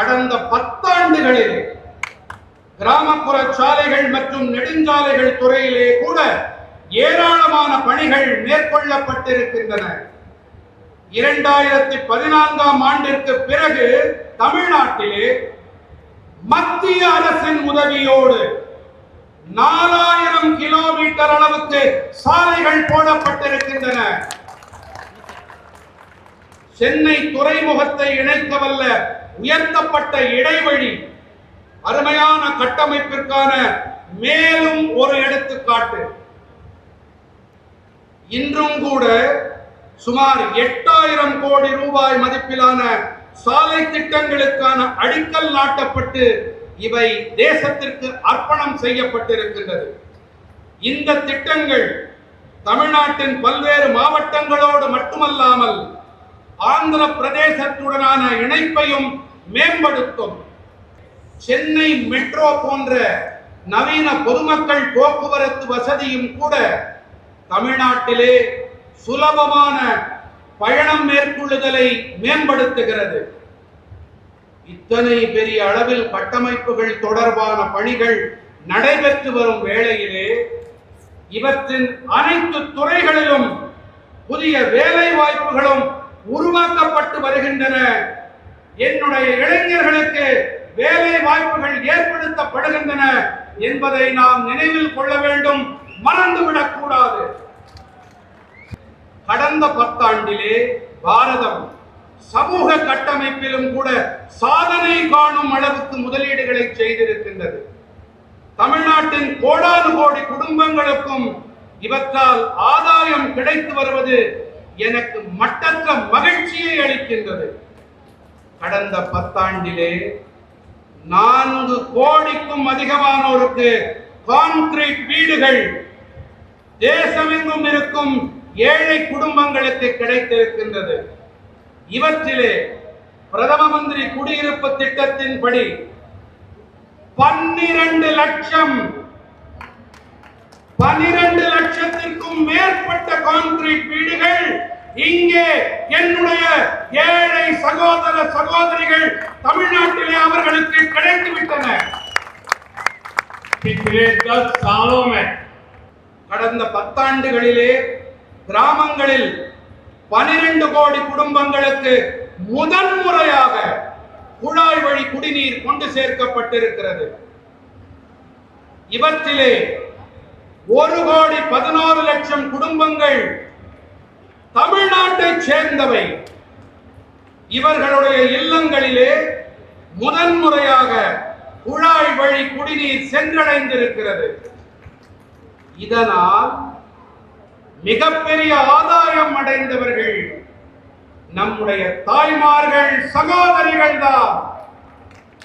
கடந்த பத்தாண்டுகளில் கிராமப்புற சாலைகள் மற்றும் நெடுஞ்சாலைகள் துறையிலே கூட ஏராளமான பணிகள் மேற்கொள்ளப்பட்டிருக்கின்றன. இரண்டாயிரத்தி பதினான்காம் ஆண்டிற்கு பிறகு தமிழ்நாட்டிலே மத்திய அரசின் உதவியோடு நாலாயிரம் கிலோமீட்டர் அளவுக்கு சாலைகள் போடப்பட்டிருக்கின்றன. சென்னை துறைமுகத்தை இணைக்கவல்ல உயர்த்தப்பட்ட இடைவழி அருமையான கட்டமைப்பிற்கான மேலும் ஒரு எடுத்துக்காட்டு. இன்றும் கூட சுமார் எட்டாயிரம் கோடி ரூபாய் மதிப்பிலான சாலை திட்டங்களுக்கான அடிக்கல் நாட்டப்பட்டு இவை தேசத்திற்கு அர்ப்பணம் செய்யப்பட்டிருக்கின்றது. இந்த திட்டங்கள் தமிழ்நாட்டின் பல்வேறு மாவட்டங்களோடு மட்டுமல்லாமல் ஆந்திர பிரதேசத்துடனான இணைப்பையும் மேம்படுத்தும். சென்னை மெட்ரோ போன்ற நவீன பொதுமக்கள் போக்குவரத்து வசதியும் கூட தமிழ்நாட்டிலே சுலபமான பயணம் மேற்கொள்ளுதலை மேம்படுத்துகிறது. இத்தனை பெரிய அளவில் கட்டமைப்புகள் தொடர்பான பணிகள் நடைபெற்று வரும் வேளையிலே இவற்றின் அனைத்து துறைகளிலும் புதிய வேலை வாய்ப்புகளும் உருவாக்கப்பட்டு வருகின்றன. என்னுடைய இளைஞர்களுக்கு வேலை வாய்ப்புகள் ஏற்படுத்தப்படுகின்றன என்பதை நாம் நினைவில் கொள்ள வேண்டும். மறந்துவிடக் கூடாது கடந்த பத்தாண்டிலே பாரதம் சமூக கட்டமைப்பிலும் கூட சாதனை காணும் அளவுக்கு முதலீடுகளை செய்திருக்கின்றது. தமிழ்நாட்டின் கோடானு கோடி குடும்பங்களுக்கும் இவற்றால் ஆதாயம் கிடைத்து வருவது எனக்கு மட்டற்ற மகிழ்ச்சியை அளிக்கின்றது. கடந்த பத்தாண்டிலே நான்கு கோடிக்கும் அதிகமானோருக்கு கான்கிரீட் வீடுகள் தேசமெங்கும் இருக்கும் ஏழை குடும்பங்களுக்கு கிடைத்திருக்கின்றது. இவற்றிலே பிரதம மந்திரி குடியிருப்பு திட்டத்தின்படி பன்னிரண்டு லட்சம் பனிரெண்டு லட்சத்திற்கும் மேற்பட்ட கான்கிரீட் வீடுகள் இங்கே என்னுடைய சகோதர சகோதரிகள் தமிழ்நாட்டிலே அவர்களுக்கு கிடைத்து விட்டன கடந்த பத்தாண்டுகளிலே கிராமங்களில் பனிரெண்டு கோடி குடும்பங்களுக்கு முதன் முறையாக குழாய் வழி குடிநீர் கொண்டு சேர்க்கப்பட்டிருக்கிறது. இவற்றிலே ஒரு கோடி பதினோரு லட்சம் குடும்பங்கள் தமிழ்நாட்டை சேர்ந்தவை. இவர்களுடைய இல்லங்களிலே முதன்முறையாக குழாய் வழி குடிநீர் சென்றடைந்திருக்கிறது. இதனால் மிகப்பெரிய ஆதாயம் அடைந்தவர்கள் நம்முடைய தாய்மார்கள் சகோதரிகள் தான்.